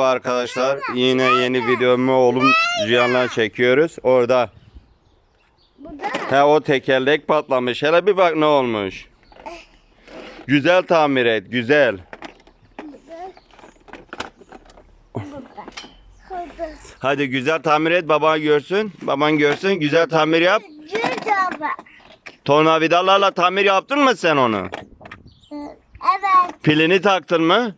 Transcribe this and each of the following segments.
Bu arkadaşlar yine yeni videomu oğlum Cihan'la çekiyoruz. Orada he o tekerlek patlamış. Hele bir bak ne olmuş. Güzel tamir et, güzel. Hadi güzel tamir et baban görsün. Baban görsün. Güzel tamir yap. Tornavidalarla tamir yaptın mı sen onu? Evet. Pilini taktın mı?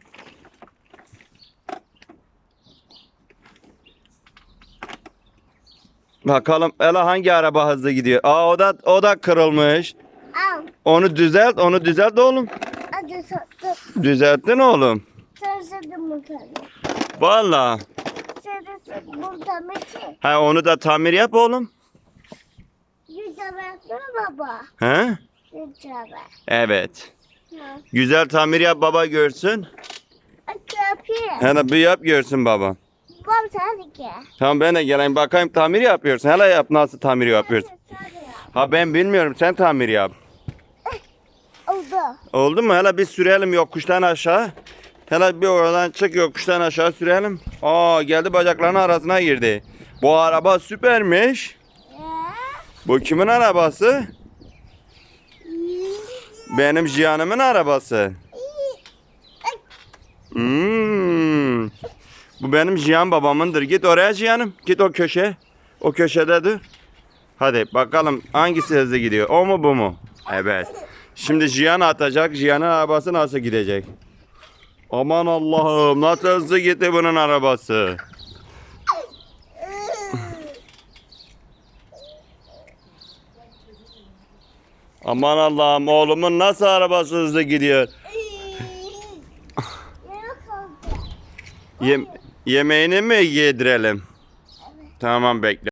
Bakalım hele hangi araba hızlı gidiyor? Aa o da o da kırılmış. Al. Onu düzelt, onu düzelt oğlum. Hadi sattım. Düzelttin oğlum. Sözledim burada. Valla. Burada mı ki? Ha onu da tamir yap oğlum. Cücaba yapsana baba. He? Cücaba. Evet. Ha. Güzel tamir yap baba görsün. Aç yapayım. Hele bir yap görsün baba. De gel. Tamam ben de geleyim bakayım tamir yapıyorsun. Hele yap nasıl tamir yapıyorsun. Ha ben bilmiyorum sen tamir yap. Oldu. Oldu mu? Hele bir sürelim yokuştan aşağı. Hele bir oradan çık yokuştan aşağı sürelim. Aa geldi bacaklarının arasına girdi. Bu araba süpermiş. Bu kimin arabası? Benim Cihan'ımın arabası. Hmm. Bu benim Cihan babamındır. Git oraya Cihan'ım. Git o köşe. O köşede dur. Hadi bakalım hangisi hızlı gidiyor? O mu bu mu? Evet. Şimdi Cihan atacak. Cihan'ın arabası nasıl gidecek? Aman Allah'ım nasıl hızlı gitti bunun arabası. Aman Allah'ım oğlumun nasıl arabası hızlı gidiyor. Yem- yemeğini mi yedirelim? Tamam bekle.